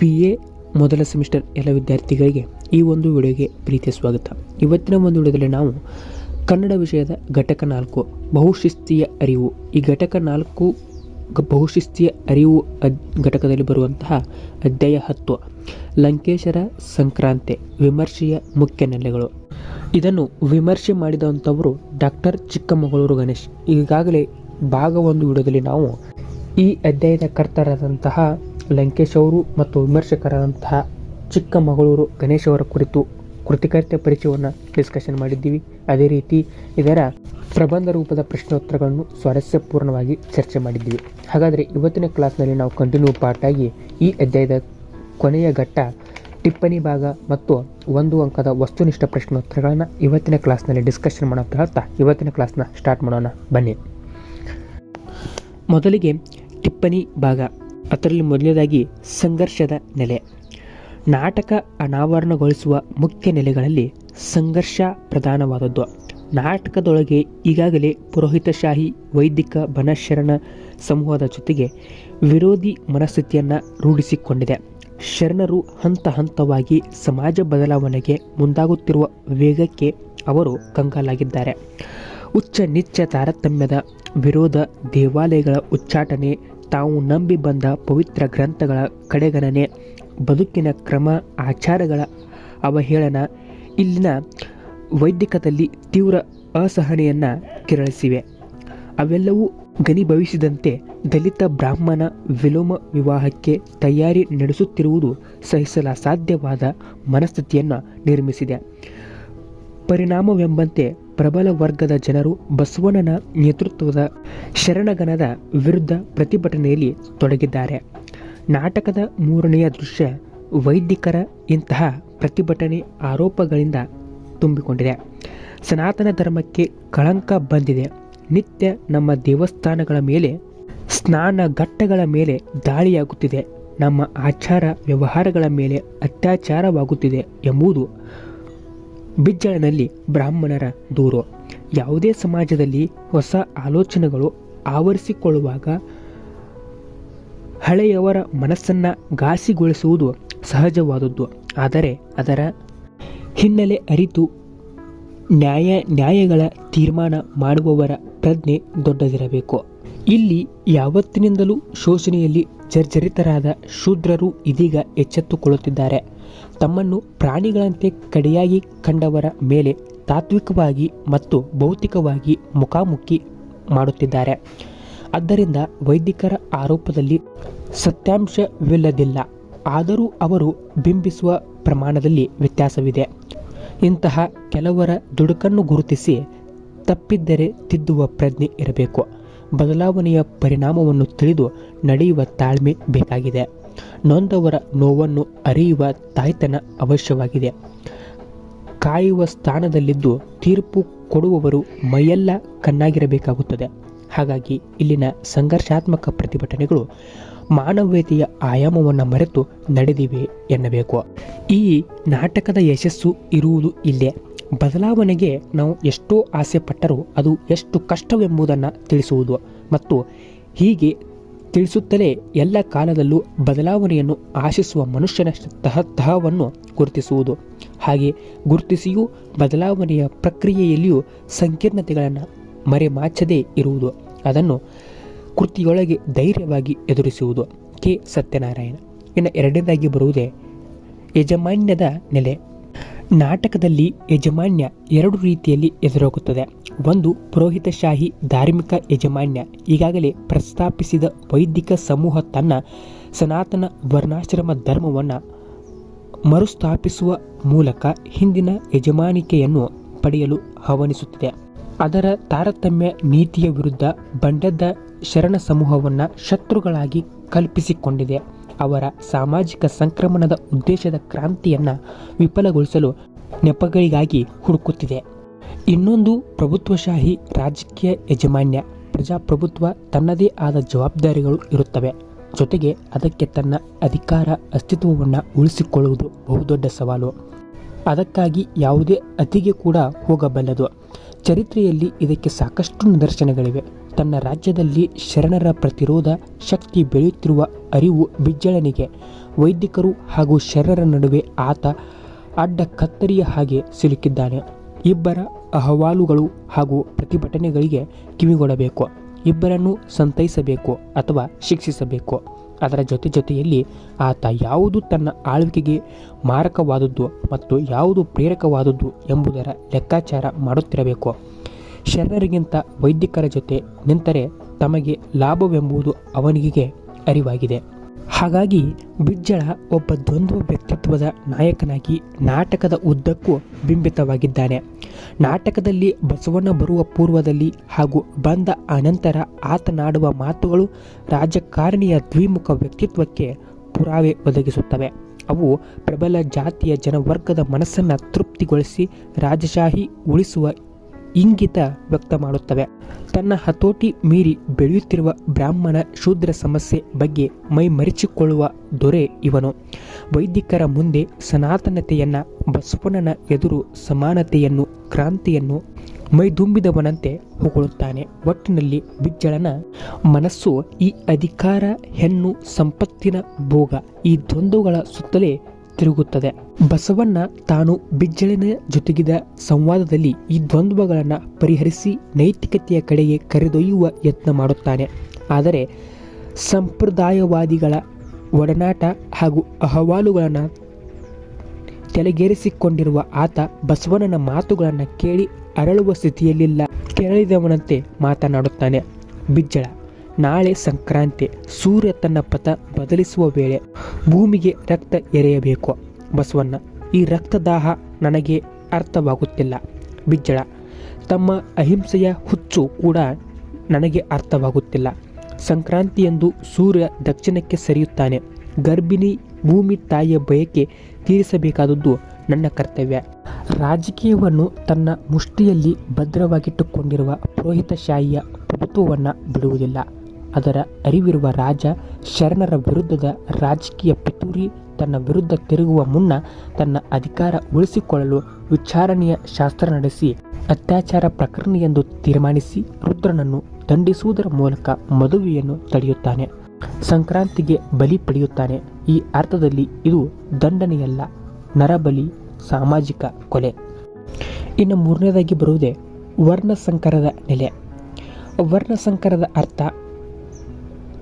B A ಮೊದಲ semester ಎಲ್ಲ ವಿದ್ಯಾರ್ಥಿಗಳಿಗೆ ಈ ಒಂದು ವಿಡಿಯೋಗೆ ಪ್ರೀತಿಯ ಸ್ವಾಗತ. ಇವತ್ತಿನ ಒಂದು ವಿಡಿಯೋದಲ್ಲಿ ನಾವು ಕನ್ನಡ ವಿಷಯದ ಘಟಕ ನಾಲ್ಕು, ಬಹುಶಿಸ್ತೀಯ ಅರಿವು. ಈ ಘಟಕ ನಾಲ್ಕು ಬಹುಶಿಸ್ತಿಯ ಅರಿವು ಘಟಕದಲ್ಲಿ ಬರುವಂತಹ ಅಧ್ಯಾಯ ಹತ್ತು, ಲಂಕೇಶರ ಸಂಕ್ರಾಂತಿ, ವಿಮರ್ಶೆಯ ಮುಖ್ಯ ನೆಲೆಗಳು. ಇದನ್ನು ವಿಮರ್ಶೆ ಮಾಡಿದಂಥವರು ಡಾಕ್ಟರ್ ಚಿಕ್ಕಮಗಳೂರು ಗಣೇಶ್. ಈಗಾಗಲೇ ಭಾಗ ಒಂದು ವಿಡಿಯೋದಲ್ಲಿ ನಾವು ಈ ಅಧ್ಯಾಯದ ಕರ್ತರಾದಂತಹ ಲಂಕೇಶ್ ಅವರು ಮತ್ತು ವಿಮರ್ಶಕರಾದಂತಹ ಚಿಕ್ಕಮಗಳೂರು ಗಣೇಶ್ ಅವರ ಕುರಿತು ಕೃತಿಕರ್ತ ಪರಿಚಯವನ್ನು ಡಿಸ್ಕಷನ್ ಮಾಡಿದ್ದೀವಿ. ಅದೇ ರೀತಿ ಇದರ ಪ್ರಬಂಧ ರೂಪದ ಪ್ರಶ್ನೋತ್ತರಗಳನ್ನು ಸ್ವಾರಸ್ಯಪೂರ್ಣವಾಗಿ ಚರ್ಚೆ ಮಾಡಿದ್ದೀವಿ. ಹಾಗಾದರೆ ಇವತ್ತಿನ ಕ್ಲಾಸ್ನಲ್ಲಿ ನಾವು ಕಂಟಿನ್ಯೂ ಆಗಿ ಈ ಅಧ್ಯಾಯದ ಕೊನೆಯ ಘಟ್ಟ ಟಿಪ್ಪಣಿ ಭಾಗ ಮತ್ತು ಒಂದು ಅಂಕದ ವಸ್ತುನಿಷ್ಠ ಪ್ರಶ್ನೋತ್ತರಗಳನ್ನು ಇವತ್ತಿನ ಕ್ಲಾಸ್ನಲ್ಲಿ ಡಿಸ್ಕಷನ್ ಮಾಡೋ ಅಂತ ಇವತ್ತಿನ ಕ್ಲಾಸ್ನ ಸ್ಟಾರ್ಟ್ ಮಾಡೋಣ. ಬನ್ನಿ. ಮೊದಲಿಗೆ ಟಿಪ್ಪಣಿ ಭಾಗ. ಅದರಲ್ಲಿ ಮೊದಲನೇದಾಗಿ ಸಂಘರ್ಷದ ನೆಲೆ. ನಾಟಕ ಅನಾವರಣಗೊಳಿಸುವ ಮುಖ್ಯ ನೆಲೆಗಳಲ್ಲಿ ಸಂಘರ್ಷ ಪ್ರಧಾನವಾದದ್ದು. ನಾಟಕದೊಳಗೆ ಈಗಾಗಲೇ ಪುರೋಹಿತಶಾಹಿ ವೈದಿಕ ಬನಶರಣ ಸಮೂಹದ ಜೊತೆಗೆ ವಿರೋಧಿ ಮನಸ್ಥಿತಿಯನ್ನು ರೂಢಿಸಿಕೊಂಡಿದೆ. ಶರಣರು ಹಂತ ಹಂತವಾಗಿ ಸಮಾಜ ಬದಲಾವಣೆಗೆ ಮುಂದಾಗುತ್ತಿರುವ ವೇಗಕ್ಕೆ ಅವರು ಕಂಗಾಲಾಗಿದ್ದಾರೆ. ಉಚ್ಚ ನಿಚ್ಚ ತಾರತಮ್ಯದ ವಿರೋಧ ದೇವಾಲಯಗಳ ಉಚ್ಚಾಟನೆ ತಾವು ನಂಬಿ ಬಂದ ಪವಿತ್ರ ಗ್ರಂಥಗಳ ಕಡೆಗಣನೆ, ಬದುಕಿನ ಕ್ರಮ, ಆಚಾರಗಳ ಅವಹೇಳನ ಇಲ್ಲಿನ ವೈದಿಕದಲ್ಲಿ ತೀವ್ರ ಅಸಹನೆಯನ್ನು ಕೆರಳಿಸಿವೆ. ಅವೆಲ್ಲವೂ ಗನಿಭವಿಸಿದಂತೆ ದಲಿತ ಬ್ರಾಹ್ಮಣ ವಿಲೋಮ ವಿವಾಹಕ್ಕೆ ತಯಾರಿ ನಡೆಸುತ್ತಿರುವುದು ಸಹಿಸಲಾಸಾಧ್ಯವಾದ ಮನಸ್ಥಿತಿಯನ್ನು ನಿರ್ಮಿಸಿದೆ. ಪರಿಣಾಮವೆಂಬಂತೆ ಪ್ರಬಲ ವರ್ಗದ ಜನರು ಬಸವಣ್ಣನ ನೇತೃತ್ವದ ಶರಣಗಣದ ವಿರುದ್ಧ ಪ್ರತಿಭಟನೆಯಲ್ಲಿ ತೊಡಗಿದ್ದಾರೆ. ನಾಟಕದ ಮೂರನೆಯ ದೃಶ್ಯ ವೈದಿಕರ ಇಂತಹ ಪ್ರತಿಭಟನೆ ಆರೋಪಗಳಿಂದ ತುಂಬಿಕೊಂಡಿದೆ. ಸನಾತನ ಧರ್ಮಕ್ಕೆ ಕಳಂಕ ಬಂದಿದೆ. ನಿತ್ಯ ನಮ್ಮ ದೇವಸ್ಥಾನಗಳ ಮೇಲೆ, ಸ್ನಾನ ಘಟ್ಟಗಳ ಮೇಲೆ ದಾಳಿಯಾಗುತ್ತಿದೆ. ನಮ್ಮ ಆಚಾರ ವ್ಯವಹಾರಗಳ ಮೇಲೆ ಅತ್ಯಾಚಾರವಾಗುತ್ತಿದೆ ಎಂಬುದು ಬಿಜ್ಜಳನಲ್ಲಿ ಬ್ರಾಹ್ಮಣರ ದೂರು. ಯಾವುದೇ ಸಮಾಜದಲ್ಲಿ ಹೊಸ ಆಲೋಚನೆಗಳು ಆವರಿಸಿಕೊಳ್ಳುವಾಗ ಹಳೆಯವರ ಮನಸ್ಸನ್ನು ಘಾಸಿಗೊಳಿಸುವುದು ಸಹಜವಾದದ್ದು. ಆದರೆ ಅದರ ಹಿನ್ನೆಲೆ ಅರಿತು ನ್ಯಾಯ ನ್ಯಾಯಗಳ ತೀರ್ಮಾನ ಮಾಡುವವರ ಪ್ರಜ್ಞೆ ದೊಡ್ಡದಿರಬೇಕು. ಇಲ್ಲಿ ಯಾವತ್ತಿನಿಂದಲೂ ಶೋಷಣೆಯಲ್ಲಿ ಜರ್ಜರಿತರಾದ ಶೂದ್ರರು ಇದೀಗ ಎಚ್ಚೆತ್ತುಕೊಳ್ಳುತ್ತಿದ್ದಾರೆ. ತಮ್ಮನ್ನು ಪ್ರಾಣಿಗಳಂತೆ ಕಡೆಯಾಗಿ ಕಂಡವರ ಮೇಲೆ ತಾತ್ವಿಕವಾಗಿ ಮತ್ತು ಭೌತಿಕವಾಗಿ ಮುಖಾಮುಖಿ ಮಾಡುತ್ತಿದ್ದಾರೆ. ಆದ್ದರಿಂದ ವೈದಿಕರ ಆರೋಪದಲ್ಲಿ ಸತ್ಯಾಂಶವಿಲ್ಲದಿಲ್ಲ. ಆದರೂ ಅವರು ಬಿಂಬಿಸುವ ಪ್ರಮಾಣದಲ್ಲಿ ವ್ಯತ್ಯಾಸವಿದೆ. ಇಂತಹ ಕೆಲವರ ದುಡುಕನ್ನು ಗುರುತಿಸಿ ತಪ್ಪಿದ್ದರೆ ತಿದ್ದುವ ಪ್ರಜ್ಞೆ ಇರಬೇಕು. ಬದಲಾವಣೆಯ ಪರಿಣಾಮವನ್ನು ತಿಳಿದು ನಡೆಯುವ ತಾಳ್ಮೆ ಬೇಕಾಗಿದೆ. ನೊಂದವರ ನೋವನ್ನು ಅರಿಯುವ ತಾಯ್ತನ ಅವಶ್ಯವಾಗಿದೆ. ಕಾಯುವ ಸ್ಥಾನದಲ್ಲಿದ್ದು ತೀರ್ಪು ಕೊಡುವವರು ಮೈಯೆಲ್ಲ ಕಣ್ಣಾಗಿರಬೇಕಾಗುತ್ತದೆ. ಹಾಗಾಗಿ ಇಲ್ಲಿನ ಸಂಘರ್ಷಾತ್ಮಕ ಪ್ರತಿಭಟನೆಗಳು ಮಾನವೀಯತೆಯ ಆಯಾಮವನ್ನು ಮರೆತು ನಡೆದಿವೆ ಎನ್ನಬೇಕು. ಈ ನಾಟಕದ ಯಶಸ್ಸು ಇರುವುದು ಇಲ್ಲೇ. ಬದಲಾವಣೆಗೆ ನಾವು ಎಷ್ಟೋ ಆಸೆ ಪಟ್ಟರೂ ಅದು ಎಷ್ಟು ಕಷ್ಟವೆಂಬುದನ್ನು ತಿಳಿಸುವುದು ಮತ್ತು ಹೀಗೆ ತಿಳಿಸುತ್ತಲೇ ಎಲ್ಲ ಕಾಲದಲ್ಲೂ ಬದಲಾವಣೆಯನ್ನು ಆಶಿಸುವ ಮನುಷ್ಯನ ತಹ ತಹವನ್ನು ಗುರುತಿಸುವುದು. ಹಾಗೆ ಗುರುತಿಸಿಯೂ ಬದಲಾವಣೆಯ ಪ್ರಕ್ರಿಯೆಯಲ್ಲಿಯೂ ಸಂಕೀರ್ಣತೆಗಳನ್ನು ಮರೆಮಾಚದೇ ಇರುವುದು. ಅದನ್ನು ಕೃತಿಯೊಳಗೆ ಧೈರ್ಯವಾಗಿ ಎದುರಿಸುವುದು. ಕೆ. ಸತ್ಯನಾರಾಯಣ. ಇನ್ನು ಎರಡನೇದಾಗಿ ಬರುವುದೇ ಯಜಮಾನ್ಯದ ನೆಲೆ. ನಾಟಕದಲ್ಲಿ ಯಜಮಾನ್ಯ ಎರಡು ರೀತಿಯಲ್ಲಿ ಎದುರಾಗುತ್ತದೆ. ಒಂದು ಪುರೋಹಿತಶಾಹಿ ಧಾರ್ಮಿಕ ಯಜಮಾನ್ಯ, ಈಗಾಗಲೇ ಪ್ರಸ್ತಾಪಿಸಿದ ವೈದಿಕ ಸಮೂಹ ತನ್ನ ಸನಾತನ ವರ್ಣಾಶ್ರಮ ಧರ್ಮವನ್ನು ಮರುಸ್ಥಾಪಿಸುವ ಮೂಲಕ ಹಿಂದಿನ ಯಜಮಾನಿಕೆಯನ್ನು ಪಡೆಯಲು ಹವನಿಸುತ್ತದೆ ಅದರ ತಾರತಮ್ಯ ನೀತಿಯ ವಿರುದ್ಧ ಬಂಡದ ಶರಣ ಸಮೂಹವನ್ನು ಶತ್ರುಗಳಾಗಿ ಕಲ್ಪಿಸಿಕೊಂಡಿದೆ. ಅವರ ಸಾಮಾಜಿಕ ಸಂಕ್ರಮಣದ ಉದ್ದೇಶದ ಕ್ರಾಂತಿಯನ್ನು ವಿಫಲಗೊಳಿಸಲು ನೆಪಗಳಿಗಾಗಿ ಹುಡುಕುತ್ತಿದೆ. ಇನ್ನೊಂದು ಪ್ರಭುತ್ವಶಾಹಿ ರಾಜಕೀಯ ಯಜಮಾನ್ಯ ಪ್ರಜಾಪ್ರಭುತ್ವ ತನ್ನದೇ ಆದ ಜವಾಬ್ದಾರಿಗಳು ಇರುತ್ತವೆ. ಜೊತೆಗೆ ಅದಕ್ಕೆ ತನ್ನ ಅಧಿಕಾರ ಅಸ್ತಿತ್ವವನ್ನು ಉಳಿಸಿಕೊಳ್ಳುವುದು ಬಹುದೊಡ್ಡ ಸವಾಲು. ಅದಕ್ಕಾಗಿ ಯಾವುದೇ ಅತಿಗೆ ಕೂಡ ಹೋಗಬಲ್ಲದು. ಚರಿತ್ರೆಯಲ್ಲಿ ಇದಕ್ಕೆ ಸಾಕಷ್ಟು ನಿದರ್ಶನಗಳಿವೆ. ತನ್ನ ರಾಜ್ಯದಲ್ಲಿ ಶರಣರ ಪ್ರತಿರೋಧ ಶಕ್ತಿ ಬೆಳೆಯುತ್ತಿರುವ ಅರಿವು ಬಿಜ್ಜಳನಿಗೆ ವೈದಿಕರು ಹಾಗೂ ಶರಣರ ನಡುವೆ ಆತ ಅಡ್ಡ ಕತ್ತರಿಯ ಹಾಗೆ ಸಿಲುಕಿದ್ದಾನೆ. ಇಬ್ಬರ ಅಹವಾಲುಗಳು ಹಾಗೂ ಪ್ರತಿಭಟನೆಗಳಿಗೆ ಕಿವಿಗೊಡಬೇಕು. ಇಬ್ಬರನ್ನು ಸಂತೈಸಬೇಕು ಅಥವಾ ಶಿಕ್ಷಿಸಬೇಕು. ಅದರ ಜೊತೆ ಜೊತೆಯಲ್ಲಿ ಆತ ಯಾವುದು ತನ್ನ ಆಳ್ವಿಕೆಗೆ ಮಾರಕವಾದದ್ದು ಮತ್ತು ಯಾವುದು ಪ್ರೇರಕವಾದದ್ದು ಎಂಬುದರ ಲೆಕ್ಕಾಚಾರ ಮಾಡುತ್ತಿರಬೇಕು. ಶರಣರಿಗಿಂತ ವೈದ್ಯಕರ ಜೊತೆ ನಿಂತರೆ ತಮಗೆ ಲಾಭವೆಂಬುದು ಅವನಿಗೆ ಅರಿವಾಗಿದೆ. ಹಾಗಾಗಿ ಬಿಜ್ಜಳ ಒಬ್ಬ ದ್ವಂದ್ವ ವ್ಯಕ್ತಿತ್ವದ ನಾಯಕನಾಗಿ ನಾಟಕದ ಉದ್ದಕ್ಕೂ ಬಿಂಬಿತವಾಗಿದ್ದಾನೆ. ನಾಟಕದಲ್ಲಿ ಬಸವಣ್ಣ ಬರುವ ಪೂರ್ವದಲ್ಲಿ ಹಾಗೂ ಬಂದ ಅನಂತರ ಆತನಾಡುವ ಮಾತುಗಳು ರಾಜಕಾರಣಿಯ ದ್ವಿಮುಖ ವ್ಯಕ್ತಿತ್ವಕ್ಕೆ ಪುರಾವೆ ಒದಗಿಸುತ್ತವೆ. ಅವು ಪ್ರಬಲ ಜಾತಿಯ ಜನವರ್ಗದ ಮನಸ್ಸನ್ನು ತೃಪ್ತಿಗೊಳಿಸಿ ರಾಜಶಾಹಿ ಉಳಿಸುವ ಇಂಗಿತ ವ್ಯಕ್ತ ಮಾಡುತ್ತವೆ. ತನ್ನ ಹತೋಟಿ ಮೀರಿ ಬೆಳೆಯುತ್ತಿರುವ ಬ್ರಾಹ್ಮಣ ಶೂದ್ರ ಸಮಸ್ಯೆ ಬಗ್ಗೆ ಮೈ ಮರೆಚಿಕೊಳ್ಳುವ ದೊರೆ ಇವನು. ವೈದಿಕರ ಮುಂದೆ ಸನಾತನತೆಯನ್ನು, ಬಸವಣ್ಣನ ಎದುರು ಸಮಾನತೆಯನ್ನು, ಕ್ರಾಂತಿಯನ್ನು ಮೈದುಂಬಿದವನಂತೆ ಹೊಗಳುತ್ತಾನೆ. ಒಟ್ಟಿನಲ್ಲಿ ಬಿಜ್ಜಳನ ಮನಸ್ಸು ಈ ಅಧಿಕಾರ, ಹೆಣ್ಣು ಸಂಪತ್ತಿನ ಭೋಗ. ಈ ದ್ವಂದ್ವಗಳ ಸುತ್ತಲೇ ತಿರುಗುತ್ತದೆ. ಬಸವಣ್ಣ ತಾನು ಬಿಜ್ಜಳಿನ ಜೊತೆಗಿದ ಸಂವಾದದಲ್ಲಿ ಈ ದ್ವಂದ್ವಗಳನ್ನು ಪರಿಹರಿಸಿ ನೈತಿಕತೆಯ ಕಡೆಗೆ ಕರೆದೊಯ್ಯುವ ಯತ್ನ ಮಾಡುತ್ತಾನೆ. ಆದರೆ ಸಂಪ್ರದಾಯವಾದಿಗಳ ಒಡನಾಟ ಹಾಗೂ ಅಹವಾಲುಗಳನ್ನು ತಲೆಗೇರಿಸಿಕೊಂಡಿರುವ ಆತ ಬಸವಣ್ಣನ ಮಾತುಗಳನ್ನು ಕೇಳಿ ಅರಳುವ ಸ್ಥಿತಿಯಲ್ಲಿಲ್ಲ. ಕೆರಳಿದವನಂತೆ ಮಾತನಾಡುತ್ತಾನೆ ಬಿಜ್ಜಳ. ನಾಳೆ ಸಂಕ್ರಾಂತಿ ಸೂರ್ಯ ತನ್ನ ಪಥ ಬದಲಿಸುವ ವೇಳೆ ಭೂಮಿಗೆ ರಕ್ತ ಎರೆಯಬೇಕು. ಬಸವಣ್ಣ, ಈ ರಕ್ತದಾಹ ನನಗೆ ಅರ್ಥವಾಗುತ್ತಿಲ್ಲ. ಬಿಜ್ಜಳ, ತಮ್ಮ ಅಹಿಂಸೆಯ ಹುಚ್ಚು ಕೂಡ ನನಗೆ ಅರ್ಥವಾಗುತ್ತಿಲ್ಲ. ಸಂಕ್ರಾಂತಿಯಂದು ಸೂರ್ಯ ದಕ್ಷಿಣಕ್ಕೆ ಸರಿಯುತ್ತಾನೆ. ಗರ್ಭಿಣಿ ಭೂಮಿ ತಾಯಿಯ ಬಯಕೆ ತೀರಿಸಬೇಕಾದದ್ದು ನನ್ನ ಕರ್ತವ್ಯ. ರಾಜಕೀಯವನ್ನು ತನ್ನ ಮುಷ್ಟಿಯಲ್ಲಿ ಭದ್ರವಾಗಿಟ್ಟುಕೊಂಡಿರುವ ಪುರೋಹಿತಶಾಹಿಯ ಪ್ರಭುತ್ವವನ್ನು ಬಿಡುವುದಿಲ್ಲ. ಅದರ ಅರಿವಿರುವ ರಾಜ ಶರಣರ ವಿರುದ್ಧದ ರಾಜಕೀಯ ಪಿತೂರಿ ತನ್ನ ವಿರುದ್ಧ ತಿರುಗುವ ಮುನ್ನ ತನ್ನ ಅಧಿಕಾರ ಉಳಿಸಿಕೊಳ್ಳಲು ವಿಚಾರಣೆಯ ಶಾಸ್ತ್ರ ನಡೆಸಿ, ಅತ್ಯಾಚಾರ ಪ್ರಕರಣ ಎಂದು ತೀರ್ಮಾನಿಸಿ ರುದ್ರನನ್ನು ದಂಡಿಸುವುದರ ಮೂಲಕ ಮದುವೆಯನ್ನು ತಡೆಯುತ್ತಾನೆ. ಸಂಕ್ರಾಂತಿಗೆ ಬಲಿ ಪಡೆಯುತ್ತಾನೆ. ಈ ಅರ್ಥದಲ್ಲಿ ಇದು ದಂಡನೆಯಲ್ಲ, ನರಬಲಿ, ಸಾಮಾಜಿಕ ಕೊಲೆ. ಇನ್ನು ಮೂರನೇದಾಗಿ ಬರುವುದೇ ವರ್ಣಸಂಕರದ ನೆಲೆ. ವರ್ಣಸಂಕರದ ಅರ್ಥ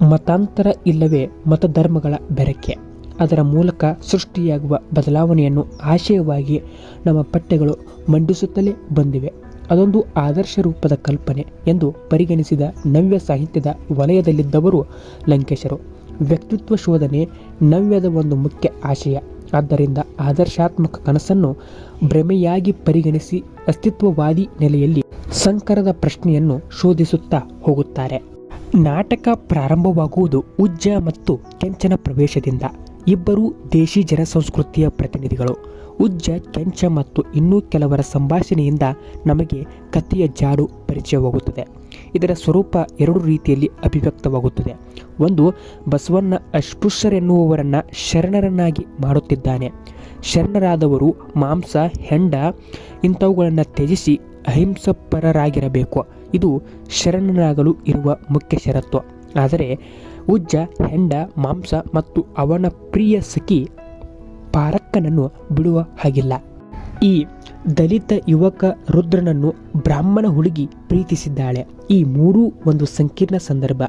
ಮತಾಂತರ ಇಲ್ಲವೇ ಮತಧರ್ಮಗಳ ಬೆರಕೆ. ಅದರ ಮೂಲಕ ಸೃಷ್ಟಿಯಾಗುವ ಬದಲಾವಣೆಯನ್ನು ಆಶಯವಾಗಿ ನಮ್ಮ ಪಠ್ಯಗಳು ಮಂಡಿಸುತ್ತಲೇ ಬಂದಿವೆ. ಅದೊಂದು ಆದರ್ಶ ರೂಪದ ಕಲ್ಪನೆ ಎಂದು ಪರಿಗಣಿಸಿದ ನವ್ಯ ಸಾಹಿತ್ಯದ ವಲಯದಲ್ಲಿದ್ದವರು ಲಂಕೇಶರು. ವ್ಯಕ್ತಿತ್ವ ಶೋಧನೆ ನವ್ಯದ ಒಂದು ಮುಖ್ಯ ಆಶಯ. ಆದ್ದರಿಂದ ಆದರ್ಶಾತ್ಮಕ ಕನಸನ್ನು ಭ್ರಮೆಯಾಗಿ ಪರಿಗಣಿಸಿ ಅಸ್ತಿತ್ವವಾದಿ ನೆಲೆಯಲ್ಲಿ ಸಂಕರದ ಪ್ರಶ್ನೆಯನ್ನು ಶೋಧಿಸುತ್ತಾ ಹೋಗುತ್ತಾರೆ. ನಾಟಕ ಪ್ರಾರಂಭವಾಗುವುದು ಉಜ್ಜ ಮತ್ತು ಕೆಂಚನ ಪ್ರವೇಶದಿಂದ. ಇಬ್ಬರು ದೇಶಿ ಜನಸಂಸ್ಕೃತಿಯ ಪ್ರತಿನಿಧಿಗಳು. ಉಜ್ಜ, ಕೆಂಚ ಮತ್ತು ಇನ್ನೂ ಕೆಲವರ ಸಂಭಾಷಣೆಯಿಂದ ನಮಗೆ ಕಥೆಯ ಜಾಡು ಪರಿಚಯವಾಗುತ್ತದೆ. ಇದರ ಸ್ವರೂಪ ಎರಡು ರೀತಿಯಲ್ಲಿ ಅಭಿವ್ಯಕ್ತವಾಗುತ್ತದೆ. ಒಂದು, ಬಸವಣ್ಣ ಅಸ್ಪೃಶ್ಯರೆನ್ನುವವರನ್ನು ಶರಣರನ್ನಾಗಿ ಮಾಡುತ್ತಿದ್ದಾನೆ. ಶರಣರಾದವರು ಮಾಂಸ, ಹೆಂಡ ಇಂಥವುಗಳನ್ನು ತ್ಯಜಿಸಿ ಅಹಿಂಸಪರರಾಗಿರಬೇಕು. ಇದು ಶರಣನಾಗಲು ಇರುವ ಮುಖ್ಯ ಷರತ್ತು. ಆದರೆ ಉಜ್ಜ, ಹೆಂಡ, ಮಾಂಸ ಮತ್ತು ಅವನ ಪ್ರಿಯ ಸಖಿ ಪಾರಕ್ಕನನ್ನು ಬಿಡುವ ಹಾಗಿಲ್ಲ. ಈ ದಲಿತ ಯುವಕ ರುದ್ರನನ್ನು ಬ್ರಾಹ್ಮಣ ಹುಡುಗಿ ಪ್ರೀತಿಸಿದ್ದಾಳೆ. ಈ ಮೂರೂ ಒಂದು ಸಂಕೀರ್ಣ ಸಂದರ್ಭ.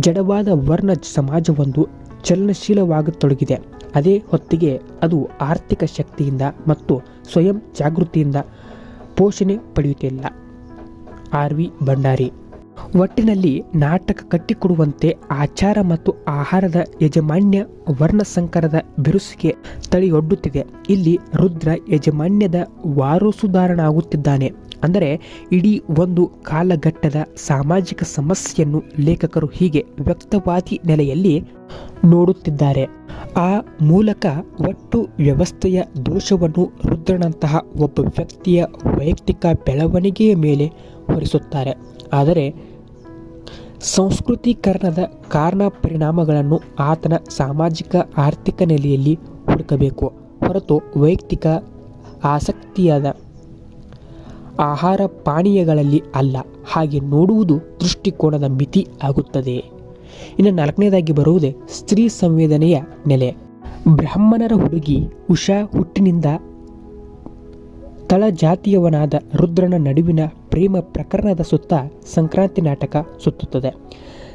ಜಡವಾದ ವರ್ಣ ಸಮಾಜವೊಂದು ಚಲನಶೀಲವಾಗತೊಡಗಿದೆ. ಅದೇ ಹೊತ್ತಿಗೆ ಅದು ಆರ್ಥಿಕ ಶಕ್ತಿಯಿಂದ ಮತ್ತು ಸ್ವಯಂ ಜಾಗೃತಿಯಿಂದ ಪೋಷಣೆ ಪಡೆಯುತ್ತಿಲ್ಲ. R V Bhandari. ಒಟ್ಟಿನಲ್ಲಿ ನಾಟಕ ಕಟ್ಟಿಕೊಡುವಂತೆ ಆಚಾರ ಮತ್ತು ಆಹಾರದ ಯಜಮಾನ್ಯ ವರ್ಣಸಂಕರದ ಬಿರುಸಿಗೆ ತಳಿಯೊಡ್ಡುತ್ತಿದೆ. ಇಲ್ಲಿ ರುದ್ರ ಯಜಮಾನ್ಯದ ವಾರಸುದಾರನಾಗುತ್ತಿದ್ದಾನೆ. ಅಂದರೆ ಇಡೀ ಒಂದು ಕಾಲಘಟ್ಟದ ಸಾಮಾಜಿಕ ಸಮಸ್ಯೆಯನ್ನು ಲೇಖಕರು ಹೀಗೆ ವ್ಯಕ್ತವಾದಿ ನೆಲೆಯಲ್ಲಿ ನೋಡುತ್ತಿದ್ದಾರೆ. ಆ ಮೂಲಕ ಒಟ್ಟು ವ್ಯವಸ್ಥೆಯ ದೋಷವನ್ನು ರುದ್ರನಂತಹ ಒಬ್ಬ ವ್ಯಕ್ತಿಯ ವೈಯಕ್ತಿಕ ಬೆಳವಣಿಗೆಯ ಮೇಲೆ ಹೊರಿಸುತ್ತಾರೆ. ಆದರೆ ಸಂಸ್ಕೃತೀಕರಣದ ಕಾರಣ ಪರಿಣಾಮಗಳನ್ನು ಆತನ ಸಾಮಾಜಿಕ ಆರ್ಥಿಕ ನೆಲೆಯಲ್ಲಿ ಹುಡುಕಬೇಕು. ಹೊರತು ವೈಯಕ್ತಿಕ ಆಸಕ್ತಿಯಾದ ಆಹಾರ ಪಾನೀಯಗಳಲ್ಲಿ ಅಲ್ಲ. ಹಾಗೆ ನೋಡುವುದು ದೃಷ್ಟಿಕೋನದ ಮಿತಿ ಆಗುತ್ತದೆ. ಇನ್ನು ನಾಲ್ಕನೇದಾಗಿ ಬರುವುದೇ ಸ್ತ್ರೀ ಸಂವೇದನೆಯ ನೆಲೆ. ಬ್ರಾಹ್ಮಣರ ಹುಡುಗಿ ಉಷಾ ಹುಟ್ಟಿನಿಂದ ತಳಜಾತಿಯವನಾದ ರುದ್ರನ ನಡುವಿನ ಪ್ರೇಮ ಪ್ರಕರಣದ ಸುತ್ತ ಸಂಕ್ರಾಂತಿ ನಾಟಕ ಸುತ್ತುತ್ತದೆ.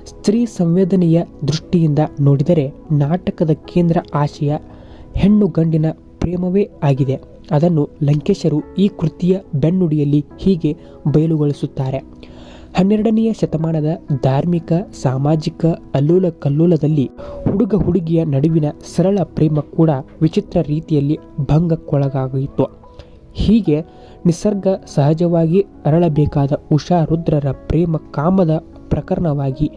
ಸ್ತ್ರೀ ಸಂವೇದನೆಯ ದೃಷ್ಟಿಯಿಂದ ನೋಡಿದರೆ ನಾಟಕದ ಕೇಂದ್ರ ಆಶಯ ಹೆಣ್ಣು ಗಂಡಿನ ಪ್ರೇಮವೇ ಆಗಿದೆ. ಅದನ್ನು ಲಂಕೇಶರು ಈ ಕೃತಿಯ ಬೆನ್ನುಡಿಯಲ್ಲಿ ಹೀಗೆ ಬಯಲುಗೊಳಿಸುತ್ತಾರೆ. ಹನ್ನೆರಡನೆಯ ಶತಮಾನದ ಧಾರ್ಮಿಕ, ಸಾಮಾಜಿಕ ಅಲ್ಲೂಲ ಕಲ್ಲೂಲದಲ್ಲಿ ಹುಡುಗ ಹುಡುಗಿಯ ನಡುವಿನ ಸರಳ ಪ್ರೇಮ ಕೂಡ ವಿಚಿತ್ರ ರೀತಿಯಲ್ಲಿ ಭಂಗಕ್ಕೊಳಗಾಗಿತ್ತು. ಹೀಗೆ ನಿಸರ್ಗ ಸಹಜವಾಗಿ ಅರಳಬೇಕಾದ ಉಷಾ ರುದ್ರರ ಪ್ರೇಮ ಕಾಮದ ಪ್ರಕರಣವಾಗಿ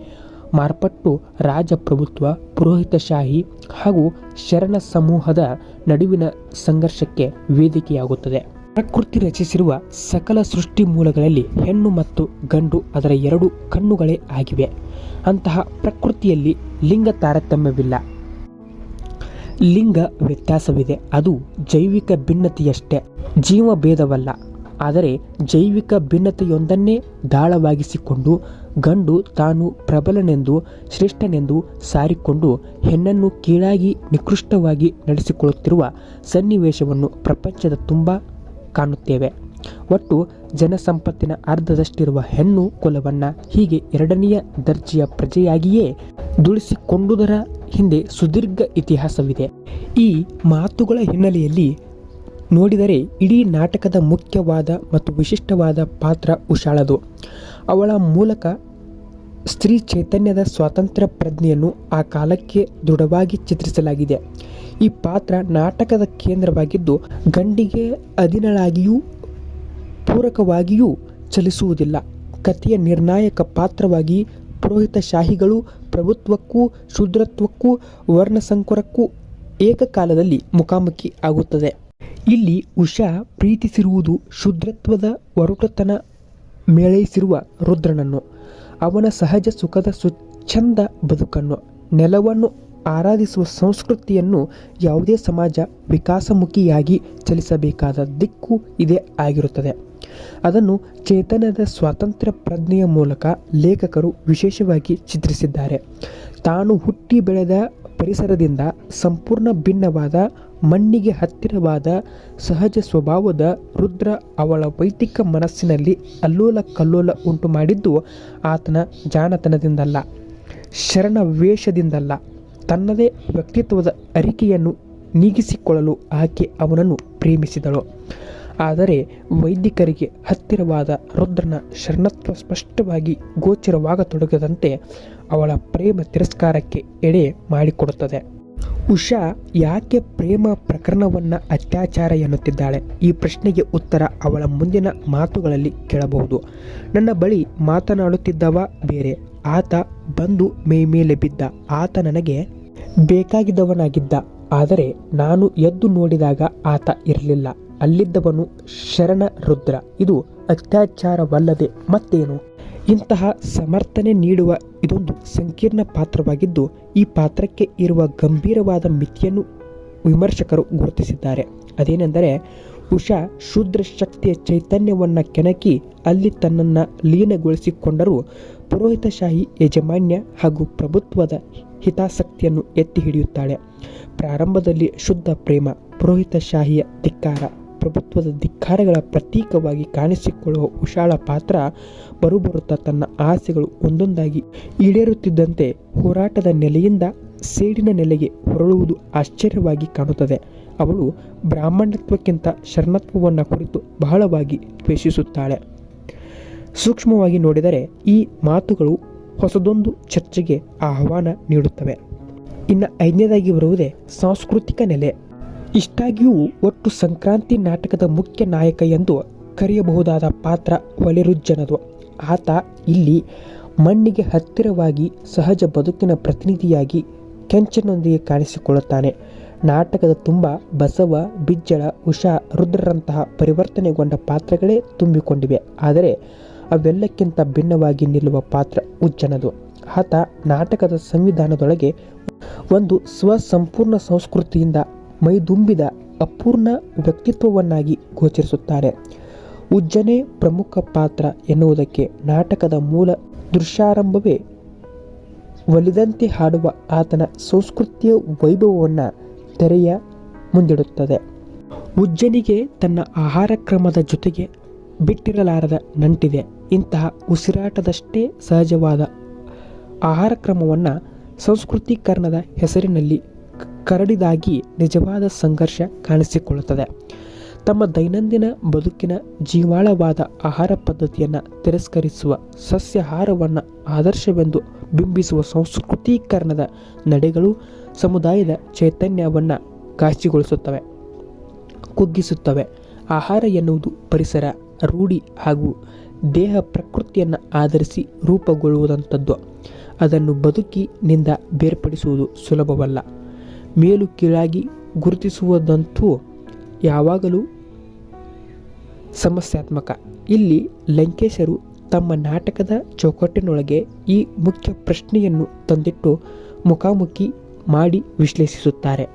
ಮಾರ್ಪಟ್ಟು ರಾಜಪ್ರಭುತ್ವ, ಪುರೋಹಿತಶಾಹಿ ಹಾಗೂ ಶರಣ ಸಮೂಹದ ನಡುವಿನ ಸಂಘರ್ಷಕ್ಕೆ ವೇದಿಕೆಯಾಗುತ್ತದೆ. ಪ್ರಕೃತಿ ರಚಿಸಿರುವ ಸಕಲ ಸೃಷ್ಟಿ ಮೂಲಗಳಲ್ಲಿ ಹೆಣ್ಣು ಮತ್ತು ಗಂಡು ಅದರ ಎರಡು ಕಣ್ಣುಗಳೇ ಆಗಿವೆ. ಅಂತಹ ಪ್ರಕೃತಿಯಲ್ಲಿ ಲಿಂಗ ತಾರತಮ್ಯವಿಲ್ಲ ಲಿಂಗ ವ್ಯತ್ಯಾಸವಿದೆ. ಅದು ಜೈವಿಕ ಭಿನ್ನತೆಯಷ್ಟೇ. ಜೀವಭೇದವಲ್ಲ ಆದರೆ ಜೈವಿಕ ಭಿನ್ನತೆಯೊಂದನ್ನೇ ದಾಳವಾಗಿಸಿಕೊಂಡು ಗಂಡು ತಾನು ಪ್ರಬಲನೆಂದು, ಶ್ರೇಷ್ಠನೆಂದು ಸಾರಿಕೊಂಡು ಹೆಣ್ಣನ್ನು ಕೀಳಾಗಿ ನಿಕೃಷ್ಟವಾಗಿ ನಡೆಸಿಕೊಳ್ಳುತ್ತಿರುವ ಸನ್ನಿವೇಶವನ್ನು ಪ್ರಪಂಚದ ತುಂಬ ಕಾಣುತ್ತೇವೆ. ಒಟ್ಟು ಜನಸಂಪತ್ತಿನ ಅರ್ಧದಷ್ಟಿರುವ ಹೆಣ್ಣು ಕುಲವನ್ನು ಹೀಗೆ ಎರಡನೆಯ ದರ್ಜೆಯ ಪ್ರಜೆಯಾಗಿಯೇ ದುಳಿಸಿಕೊಂಡುದರ ಹಿಂದೆ ಸುದೀರ್ಘ ಇತಿಹಾಸವಿದೆ. ಈ ಮಾತುಗಳ ಹಿನ್ನೆಲೆಯಲ್ಲಿ ನೋಡಿದರೆ ಇಡೀ ನಾಟಕದ ಮುಖ್ಯವಾದ ಮತ್ತು ವಿಶಿಷ್ಟವಾದ ಪಾತ್ರ ಉಷಾಳದು ಅವಳ ಮೂಲಕ ಸ್ತ್ರೀ ಚೈತನ್ಯದ ಸ್ವಾತಂತ್ರ್ಯ ಪ್ರಜ್ಞೆಯನ್ನು ಆ ಕಾಲಕ್ಕೆ ದೃಢವಾಗಿ ಚಿತ್ರಿಸಲಾಗಿದೆ. ಈ ಪಾತ್ರ ನಾಟಕದ ಕೇಂದ್ರವಾಗಿದ್ದು, ಗಂಡಿಗೆ ಅಧೀನಳಾಗಿಯೂ ಪೂರಕವಾಗಿಯೂ ಚಲಿಸುವುದಿಲ್ಲ. ಕಥೆಯ ನಿರ್ಣಾಯಕ ಪಾತ್ರವಾಗಿ ಪುರೋಹಿತಶಾಹಿಗಳು ಪ್ರಭುತ್ವಕ್ಕೂ, ಶೂದ್ರತ್ವಕ್ಕೂ, ವರ್ಣಸಂಕುರಕ್ಕೂ ಏಕಕಾಲದಲ್ಲಿ ಮುಖಾಮುಖಿ ಆಗುತ್ತದೆ. ಇಲ್ಲಿ ಉಷಾ ಪ್ರೀತಿಸಿರುವುದು ಶುದ್ರತ್ವದ ವರುಟತನ ಮೇಳೈಸಿರುವ ರುದ್ರನನ್ನು, ಅವನ ಸಹಜ ಸುಖದ ಸ್ವಚ್ಛಂದ ಬದುಕನ್ನು, ನೆಲವನ್ನು ಆರಾಧಿಸುವ ಸಂಸ್ಕೃತಿಯನ್ನು ಯಾವುದೇ ಸಮಾಜ ವಿಕಾಸಮುಖಿಯಾಗಿ ಚಲಿಸಬೇಕಾದ ದಿಕ್ಕು ಇದೇ ಆಗಿರುತ್ತದೆ. ಅದನ್ನು ಚೇತನದ ಸ್ವಾತಂತ್ರ್ಯ ಪ್ರಜ್ಞೆಯ ಮೂಲಕ ಲೇಖಕರು ವಿಶೇಷವಾಗಿ ಚಿತ್ರಿಸಿದ್ದಾರೆ. ತಾನು ಹುಟ್ಟಿ ಬೆಳೆದ ಪರಿಸರದಿಂದ ಸಂಪೂರ್ಣ ಭಿನ್ನವಾದ, ಮಣ್ಣಿಗೆ ಹತ್ತಿರವಾದ, ಸಹಜ ಸ್ವಭಾವದ ರುದ್ರ ಅವಳ ವೈದಿಕ ಮನಸ್ಸಿನಲ್ಲಿ ಅಲ್ಲೋಲ ಕಲ್ಲೋಲ ಉಂಟು ಮಾಡಿದ್ದು ಆತನ ಜಾಣತನದಿಂದಲ್ಲ ಶರಣ ವೇಷದಿಂದಲ್ಲ ತನ್ನದೇ ವ್ಯಕ್ತಿತ್ವದ ಅರಿಕೆಯನ್ನು ನೀಗಿಸಿಕೊಳ್ಳಲು ಆಕೆ ಅವನನ್ನು ಪ್ರೇಮಿಸಿದಳು. ಆದರೆ ವೈದಿಕರಿಗೆ ಹತ್ತಿರವಾದ ರುದ್ರನ ಶರಣತ್ವ ಸ್ಪಷ್ಟವಾಗಿ ಗೋಚರವಾಗತೊಡಗದಂತೆ ಅವಳ ಪ್ರೇಮ ತಿರಸ್ಕಾರಕ್ಕೆ ಎಡೆ ಮಾಡಿಕೊಡುತ್ತದೆ. ಉಷಾ ಯಾಕೆ ಪ್ರೇಮ ಪ್ರಕರಣವನ್ನು ಅತ್ಯಾಚಾರ ಎನ್ನುತ್ತಿದ್ದಾಳೆ? ಈ ಪ್ರಶ್ನೆಗೆ ಉತ್ತರ ಅವಳ ಮುಂದಿನ ಮಾತುಗಳಲ್ಲಿ ಕೇಳಬಹುದು. ನನ್ನ ಬಳಿ ಮಾತನಾಡುತ್ತಿದ್ದವ ಬೇರೆ. ಆತ ಬಂದು ಮೇಮೇಲೆ ಬಿದ್ದ. ಆತ ನನಗೆ ಬೇಕಾಗಿದ್ದವನಾಗಿದ್ದ. ಆದರೆ ನಾನು ಎದ್ದು ನೋಡಿದಾಗ ಆತ ಇರಲಿಲ್ಲ. ಅಲ್ಲಿದ್ದವನು ಶರಣ ರುದ್ರ ಇದು ಅತ್ಯಾಚಾರವಲ್ಲದೆ ಮತ್ತೇನು? ಇಂತಹ ಸಮರ್ಥನೆ ನೀಡುವ ಇದೊಂದು ಸಂಕೀರ್ಣ ಪಾತ್ರವಾಗಿದ್ದು, ಈ ಪಾತ್ರಕ್ಕೆ ಇರುವ ಗಂಭೀರವಾದ ಮಿತಿಯನ್ನು ವಿಮರ್ಶಕರು ಗುರುತಿಸಿದ್ದಾರೆ. ಅದೇನೆಂದರೆ, ಉಷಾ ಶೂದ್ರ ಶಕ್ತಿಯ ಚೈತನ್ಯವನ್ನು ಕೆಣಕಿ ಅಲ್ಲಿ ತನ್ನನ್ನು ಲೀನಗೊಳಿಸಿಕೊಂಡರೂ ಪುರೋಹಿತಶಾಹಿ ಯಜಮಾನ್ಯ ಹಾಗೂ ಪ್ರಭುತ್ವದ ಹಿತಾಸಕ್ತಿಯನ್ನು ಎತ್ತಿ ಹಿಡಿಯುತ್ತಾಳೆ. ಪ್ರಾರಂಭದಲ್ಲಿ ಶುದ್ಧ ಪ್ರೇಮ, ಪುರೋಹಿತಶಾಹಿಯ ಧಿಕ್ಕಾರ. ಪ್ರಭುತ್ವದ ಧಿಕ್ಕಾರಗಳ ಪ್ರತೀಕವಾಗಿ ಕಾಣಿಸಿಕೊಳ್ಳುವ ಉಷಾಳ ಪಾತ್ರ ಬರುಬರುತ್ತಾ ತನ್ನ ಆಸೆಗಳು ಒಂದೊಂದಾಗಿ ಈಡೇರುತ್ತಿದ್ದಂತೆ ಹೋರಾಟದ ನೆಲೆಯಿಂದ ಸೇಡಿನ ನೆಲೆಗೆ ಹೊರಳುವುದು ಆಶ್ಚರ್ಯವಾಗಿ ಕಾಣುತ್ತದೆ. ಅವಳು ಬ್ರಾಹ್ಮಣತ್ವಕ್ಕಿಂತ ಶರಣತ್ವವನ್ನು ಕುರಿತು ಬಹಳವಾಗಿ ದ್ವೇಷಿಸುತ್ತಾಳೆ. ಸೂಕ್ಷ್ಮವಾಗಿ ನೋಡಿದರೆ ಈ ಮಾತುಗಳು ಹೊಸದೊಂದು ಚರ್ಚೆಗೆ ಆಹ್ವಾನ ನೀಡುತ್ತವೆ. ಇನ್ನು ಐದನೇದಾಗಿ ಬರುವುದೇ ಸಾಂಸ್ಕೃತಿಕ ನೆಲೆ. ಇಷ್ಟಾಗಿಯೂ ಒಟ್ಟು ಸಂಕ್ರಾಂತಿ ನಾಟಕದ ಮುಖ್ಯ ನಾಯಕ ಎಂದು ಕರೆಯಬಹುದಾದ ಪಾತ್ರ ಒಲೆರುಜ್ಜನದು. ಆತ ಇಲ್ಲಿ ಮಣ್ಣಿಗೆ ಹತ್ತಿರವಾಗಿ ಸಹಜ ಬದುಕಿನ ಪ್ರತಿನಿಧಿಯಾಗಿ ಕೆಂಚನೊಂದಿಗೆ ಕಾಣಿಸಿಕೊಳ್ಳುತ್ತಾನೆ. ನಾಟಕದ ತುಂಬ ಬಸವ, ಬಿಜ್ಜಳ, ಉಷಾ, ರುದ್ರರಂತಹ ಪರಿವರ್ತನೆಗೊಂಡ ಪಾತ್ರಗಳೇ ತುಂಬಿಕೊಂಡಿವೆ. ಆದರೆ ಅವೆಲ್ಲಕ್ಕಿಂತ ಭಿನ್ನವಾಗಿ ನಿಲ್ಲುವ ಪಾತ್ರ ಉಜ್ಜನದು. ಆತ ನಾಟಕದ ಸಂವಿಧಾನದೊಳಗೆ ಒಂದು ಸ್ವಸಂಪೂರ್ಣ ಸಂಸ್ಕೃತಿಯಿಂದ ಮೈದುಂಬಿದ ಅಪೂರ್ಣ ವ್ಯಕ್ತಿತ್ವವನ್ನಾಗಿ ಗೋಚರಿಸುತ್ತಾರೆ. ಉಜ್ಜನೆ ಪ್ರಮುಖ ಪಾತ್ರ ಎನ್ನುವುದಕ್ಕೆ ನಾಟಕದ ಮೂಲ ದೃಶ್ಯಾರಂಭವೇ ಒಲಿದಂತೆ ಹಾಡುವ ಆತನ ಸಂಸ್ಕೃತಿಯ ವೈಭವವನ್ನು ತೆರೆಯ ಮುಂದಿಡುತ್ತದೆ. ಉಜ್ಜನಿಗೆ ತನ್ನ ಆಹಾರ ಕ್ರಮದ ಜೊತೆಗೆ ಬಿಟ್ಟಿರಲಾರದ ನಂಟಿದೆ. ಇಂತಹ ಉಸಿರಾಟದಷ್ಟೇ ಸಹಜವಾದ ಆಹಾರ ಕ್ರಮವನ್ನು ಸಂಸ್ಕೃತೀಕರಣದ ಹೆಸರಿನಲ್ಲಿ ಕರಡಿದಾಗಿ ನಿಜವಾದ ಸಂಘರ್ಷ ಕಾಣಿಸಿಕೊಳ್ಳುತ್ತದೆ. ತಮ್ಮ ದೈನಂದಿನ ಬದುಕಿನ ಜೀವಾಳವಾದ ಆಹಾರ ಪದ್ಧತಿಯನ್ನು ತಿರಸ್ಕರಿಸುವ ಸಸ್ಯಾಹಾರವನ್ನು ಆದರ್ಶವೆಂದು ಬಿಂಬಿಸುವ ಸಂಸ್ಕೃತೀಕರಣದ ನಡೆಗಳು ಸಮುದಾಯದ ಚೈತನ್ಯವನ್ನು ಕಾಚಿಗೊಳಿಸುತ್ತವೆ ಕುಗ್ಗಿಸುತ್ತವೆ. ಆಹಾರ ಎನ್ನುವುದು ಪರಿಸರ, ರೂಢಿ ಹಾಗೂ ದೇಹ ಪ್ರಕೃತಿಯನ್ನು ಆಧರಿಸಿ ರೂಪುಗೊಳ್ಳುವುದಂಥದ್ದು ಅದನ್ನು ಬದುಕಿನಿಂದ ಬೇರ್ಪಡಿಸುವುದು ಸುಲಭವಲ್ಲ. ಮೇಲು ಕೀಳಾಗಿ ಗುರುತಿಸುವುದಂತೂ ಯಾವಾಗಲೂ ಸಮಸ್ಯಾತ್ಮಕ. ಇಲ್ಲಿ ಲಂಕೇಶರು ತಮ್ಮ ನಾಟಕದ ಚೌಕಟ್ಟಿನೊಳಗೆ ಈ ಮುಖ್ಯ ಪ್ರಶ್ನೆಯನ್ನು ತಂದಿಟ್ಟು ಮುಖಾಮುಖಿ ಮಾಡಿ ವಿಶ್ಲೇಷಿಸುತ್ತಾರೆ.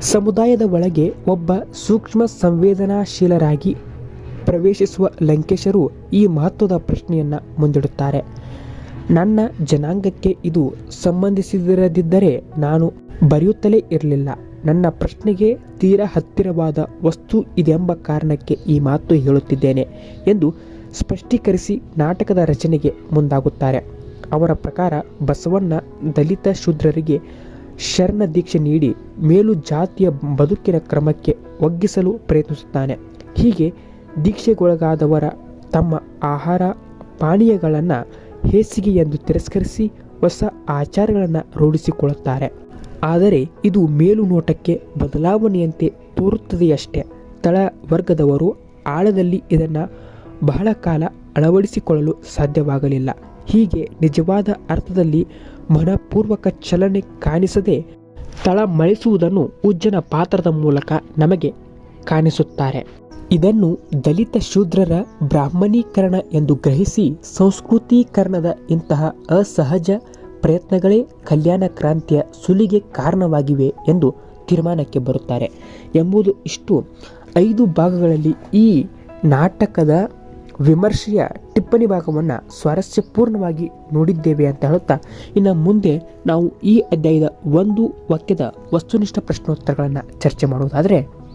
ಸಮುದಾಯದ ಒಳಗೆ ಒಬ್ಬ ಸೂಕ್ಷ್ಮ ಸಂವೇದನಾಶೀಲರಾಗಿ ಪ್ರವೇಶಿಸುವ ಲಂಕೇಶರು ಈ ಮಹತ್ವದ ಪ್ರಶ್ನೆಯನ್ನು ಮುಂದಿಡುತ್ತಾರೆ. ನನ್ನ ಜನಾಂಗಕ್ಕೆ ಇದು ಸಂಬಂಧಿಸಿದಿರದಿದ್ದರೆ ನಾನು ಬರೆಯುತ್ತಲೇ ಇರಲಿಲ್ಲ. ನನ್ನ ಪ್ರಶ್ನೆಗೆ ತೀರಾ ಹತ್ತಿರವಾದ ವಸ್ತು ಇದೆಂಬ ಕಾರಣಕ್ಕೆ ಈ ಮಾತು ಹೇಳುತ್ತಿದ್ದೇನೆ ಎಂದು ಸ್ಪಷ್ಟೀಕರಿಸಿ ನಾಟಕದ ರಚನೆಗೆ ಮುಂದಾಗುತ್ತಾರೆ. ಅವರ ಪ್ರಕಾರ ಬಸವಣ್ಣ ದಲಿತ ಶೂದ್ರರಿಗೆ ಶರಣ ದೀಕ್ಷೆ ನೀಡಿ ಮೇಲು ಜಾತಿಯ ಬದುಕಿನ ಕ್ರಮಕ್ಕೆ ಒಗ್ಗಿಸಲು ಪ್ರಯತ್ನಿಸುತ್ತಾನೆ. ಹೀಗೆ ದೀಕ್ಷೆಗೊಳಗಾದವರ ತಮ್ಮ ಆಹಾರ ಪಾನೀಯಗಳನ್ನು ಹೇಸಿಗೆ ಎಂದು ತಿರಸ್ಕರಿಸಿ ಹೊಸ ಆಚಾರಗಳನ್ನು ರೂಢಿಸಿಕೊಳ್ಳುತ್ತಾರೆ. ಆದರೆ ಇದು ಮೇಲು ನೋಟಕ್ಕೆ ಬದಲಾವಣೆಯಂತೆ ತೋರುತ್ತದೆಯಷ್ಟೇ ತಳ ವರ್ಗದವರು ಆಳದಲ್ಲಿ ಇದನ್ನು ಬಹಳ ಕಾಲ ಅಳವಡಿಸಿಕೊಳ್ಳಲು ಸಾಧ್ಯವಾಗಲಿಲ್ಲ. ಹೀಗೆ ನಿಜವಾದ ಅರ್ಥದಲ್ಲಿ ಮನಪೂರ್ವಕ ಚಲನೆ ಕಾಣಿಸದೆ ತಳ ಮಳಿಸುವುದನ್ನು ಉಜ್ಜನ ಪಾತ್ರದ ಮೂಲಕ ನಮಗೆ ಕಾಣಿಸುತ್ತಾರೆ. ಇದನ್ನು ದಲಿತ ಶೂದ್ರರ ಬ್ರಾಹ್ಮಣೀಕರಣ ಎಂದು ಗ್ರಹಿಸಿ ಸಂಸ್ಕೃತೀಕರಣದ ಇಂತಹ ಅಸಹಜ ಪ್ರಯತ್ನಗಳೇ ಕಲ್ಯಾಣ ಕ್ರಾಂತಿಯ ಸುಲಿಗೆ ಕಾರಣವಾಗಿವೆ ಎಂದು ತೀರ್ಮಾನಕ್ಕೆ ಬರುತ್ತಾರೆ. ಎಂಬುದು ಇಷ್ಟು. ಐದು ಭಾಗಗಳಲ್ಲಿ ಈ ನಾಟಕದ ವಿಮರ್ಶೆಯ ಟಿಪ್ಪಣಿ ಭಾಗವನ್ನು ಸ್ವಾರಸ್ಯಪೂರ್ಣವಾಗಿ ನೋಡಿದ್ದೇವೆ ಅಂತ ಹೇಳುತ್ತಾ, ಇನ್ನು ಮುಂದೆ ನಾವು ಈ ಅಧ್ಯಾಯದ ಒಂದು ವಾಕ್ಯದ ವಸ್ತುನಿಷ್ಠ ಪ್ರಶ್ನೋತ್ತರಗಳನ್ನು ಚರ್ಚೆ ಮಾಡುವುದಾದರೆ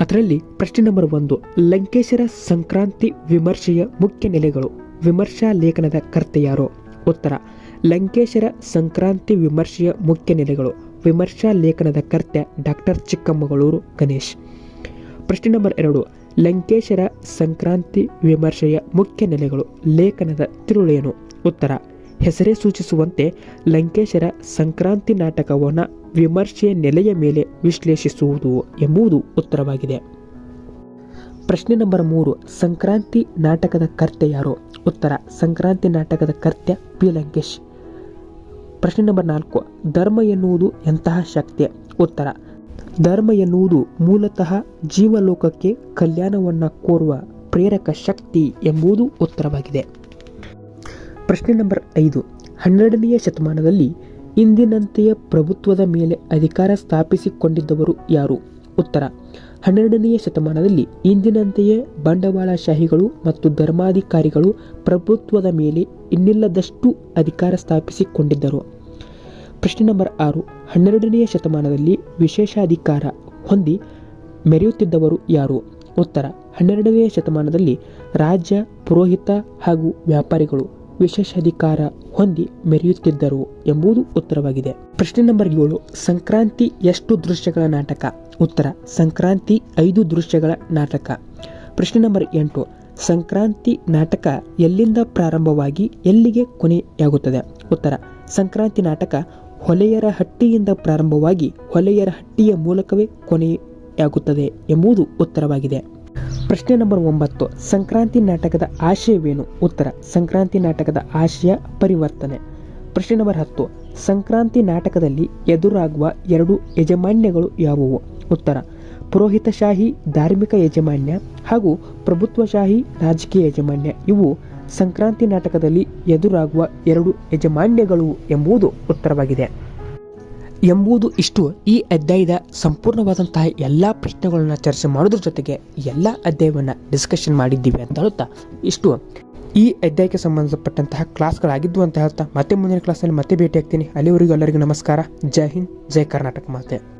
ಅದರಲ್ಲಿ ಪ್ರಶ್ನೆ ನಂಬರ್ ಒಂದು ಲಂಕೇಶರ ಸಂಕ್ರಾಂತಿ ವಿಮರ್ಶೆಯ ಮುಖ್ಯ ನೆಲೆಗಳು. ವಿಮರ್ಶಾ ಲೇಖನದ ಕರ್ತೆ ಯಾರು? ಉತ್ತರ ಲಂಕೇಶರ ಸಂಕ್ರಾಂತಿ ವಿಮರ್ಶೆಯ ಮುಖ್ಯ ನೆಲೆಗಳು. ವಿಮರ್ಶಾ ಲೇಖನದ ಕರ್ತೆ ಡಾಕ್ಟರ್ ಚಿಕ್ಕಮಗಳೂರು ಗಣೇಶ್. ಪ್ರಶ್ನೆ ನಂಬರ್ ಎರಡು ಲಂಕೇಶರ ಸಂಕ್ರಾಂತಿ ವಿಮರ್ಶೆಯ ಮುಖ್ಯ ನೆಲೆಗಳು. ಲೇಖನದ ತಿರುಳೇನು ಉತ್ತರ, ಹೆಸರೇ ಸೂಚಿಸುವಂತೆ ಲಂಕೇಶರ ಸಂಕ್ರಾಂತಿ ನಾಟಕವನ್ನು ವಿಮರ್ಶೆಯ ನೆಲೆಯ ಮೇಲೆ ವಿಶ್ಲೇಷಿಸುವುದು ಎಂಬುದು ಉತ್ತರವಾಗಿದೆ. ಪ್ರಶ್ನೆ ನಂಬರ್ ಮೂರು, ಸಂಕ್ರಾಂತಿ ನಾಟಕದ ಕರ್ತೆ ಯಾರು? ಉತ್ತರ, ಸಂಕ್ರಾಂತಿ ನಾಟಕದ ಕರ್ತ್ಯ ಪಿ. ಲಂಕೇಶ್. ಪ್ರಶ್ನೆ ನಂಬರ್ ನಾಲ್ಕು, ಧರ್ಮ ಎನ್ನುವುದು ಎಂತಹ ಶಕ್ತಿ? ಉತ್ತರ, ಧರ್ಮ ಎನ್ನುವುದು ಮೂಲತಃ ಜೀವಲೋಕಕ್ಕೆ ಕಲ್ಯಾಣವನ್ನು ಕೋರುವ ಪ್ರೇರಕ ಶಕ್ತಿ ಎಂಬುದು ಉತ್ತರವಾಗಿದೆ. ಪ್ರಶ್ನೆ ನಂಬರ್ ಐದು, ಹನ್ನೆರಡನೆಯ ಶತಮಾನದಲ್ಲಿ ಇಂದಿನಂತೆಯೇ ಪ್ರಭುತ್ವದ ಮೇಲೆ ಅಧಿಕಾರ ಸ್ಥಾಪಿಸಿಕೊಂಡಿದ್ದವರು ಯಾರು? ಉತ್ತರ. ಹನ್ನೆರಡನೆಯ ಶತಮಾನದಲ್ಲಿ ಇಂದಿನಂತೆಯೇ ಬಂಡವಾಳಶಾಹಿಗಳು ಮತ್ತು ಧರ್ಮಾಧಿಕಾರಿಗಳು ಪ್ರಭುತ್ವದ ಮೇಲೆ ಇನ್ನಿಲ್ಲದಷ್ಟು ಅಧಿಕಾರ ಸ್ಥಾಪಿಸಿಕೊಂಡಿದ್ದರು. ಪ್ರಶ್ನೆ ನಂಬರ್ ಆರು. ಹನ್ನೆರಡನೆಯ ಶತಮಾನದಲ್ಲಿ ವಿಶೇಷಾಧಿಕಾರ ಹೊಂದಿ ಮೆರೆಯುತ್ತಿದ್ದವರು ಯಾರು? ಉತ್ತರ. ಹನ್ನೆರಡನೆಯ ಶತಮಾನದಲ್ಲಿ ರಾಜ್ಯ, ಪುರೋಹಿತ ಹಾಗೂ ವ್ಯಾಪಾರಿಗಳು. ವಿಶೇಷಾಧಿಕಾರ ಹೊಂದಿ ಮೆರೆಯುತ್ತಿದ್ದರು ಎಂಬುದು ಉತ್ತರವಾಗಿದೆ. ಪ್ರಶ್ನೆ ನಂಬರ್ ಏಳು, ಸಂಕ್ರಾಂತಿ ಎಷ್ಟು ದೃಶ್ಯಗಳ ನಾಟಕ? ಉತ್ತರ, ಸಂಕ್ರಾಂತಿ ಐದು ದೃಶ್ಯಗಳ ನಾಟಕ. ಪ್ರಶ್ನೆ ನಂಬರ್ ಎಂಟು, ಸಂಕ್ರಾಂತಿ ನಾಟಕ ಎಲ್ಲಿಂದ ಪ್ರಾರಂಭವಾಗಿ ಎಲ್ಲಿಗೆ ಕೊನೆಯಾಗುತ್ತದೆ? ಉತ್ತರ, ಸಂಕ್ರಾಂತಿ ನಾಟಕ ಹೊಲೆಯರ ಹಟ್ಟಿಯಿಂದ ಪ್ರಾರಂಭವಾಗಿ ಹೊಲೆಯರ ಹಟ್ಟಿಯ ಮೂಲಕವೇ ಕೊನೆಯಾಗುತ್ತದೆ ಎಂಬುದು ಉತ್ತರವಾಗಿದೆ. ಪ್ರಶ್ನೆ ನಂಬರ್ ಒಂಬತ್ತು. ಸಂಕ್ರಾಂತಿ ನಾಟಕದ ಆಶಯವೇನು? ಉತ್ತರ, ಸಂಕ್ರಾಂತಿ ನಾಟಕದ ಆಶಯ ಪರಿವರ್ತನೆ. ಪ್ರಶ್ನೆ ನಂಬರ್ ಹತ್ತು. ಸಂಕ್ರಾಂತಿ ನಾಟಕದಲ್ಲಿ ಎದುರಾಗುವ ಎರಡು ಯಜಮಾನ್ಯಗಳು ಯಾವುವು? ಉತ್ತರ, ಪುರೋಹಿತಶಾಹಿ ಧಾರ್ಮಿಕ ಯಜಮಾನ್ಯ ಹಾಗೂ ಪ್ರಭುತ್ವಶಾಹಿ ರಾಜಕೀಯ ಯಜಮಾನ್ಯ. ಇವು ಸಂಕ್ರಾಂತಿ ನಾಟಕದಲ್ಲಿ ಎದುರಾಗುವ ಎರಡು ಯಜಮಾನ್ಯಗಳು ಎಂಬುದು ಉತ್ತರವಾಗಿದೆ. ಎಂಬುದು ಇಷ್ಟು. ಈ ಅಧ್ಯಾಯದ ಸಂಪೂರ್ಣವಾದಂತಹ ಎಲ್ಲ ಪ್ರಶ್ನೆಗಳನ್ನ ಚರ್ಚೆ ಮಾಡೋದ್ರ ಜೊತೆಗೆ ಎಲ್ಲ ಅಧ್ಯಾಯವನ್ನು ಡಿಸ್ಕಷನ್ ಮಾಡಿದ್ದೀವಿ ಅಂತ ಹೇಳುತ್ತಾ? ಇಷ್ಟು. ಈ ಅಧ್ಯಾಯಕ್ಕೆ ಸಂಬಂಧಪಟ್ಟಂತಹ ಕ್ಲಾಸ್ಗಳಾಗಿದ್ದು ಅಂತ ಹೇಳ್ತಾ ಮತ್ತೆ ಮುಂದಿನ ಕ್ಲಾಸಲ್ಲಿ ಮತ್ತೆ ಭೇಟಿ ಆಗ್ತೀನಿ ಅಲ್ಲಿವರೆಗೂ ಎಲ್ಲರಿಗೂ ನಮಸ್ಕಾರ. ಜೈ ಹಿಂದ್, ಜೈ ಕರ್ನಾಟಕ ಮಾತೆ.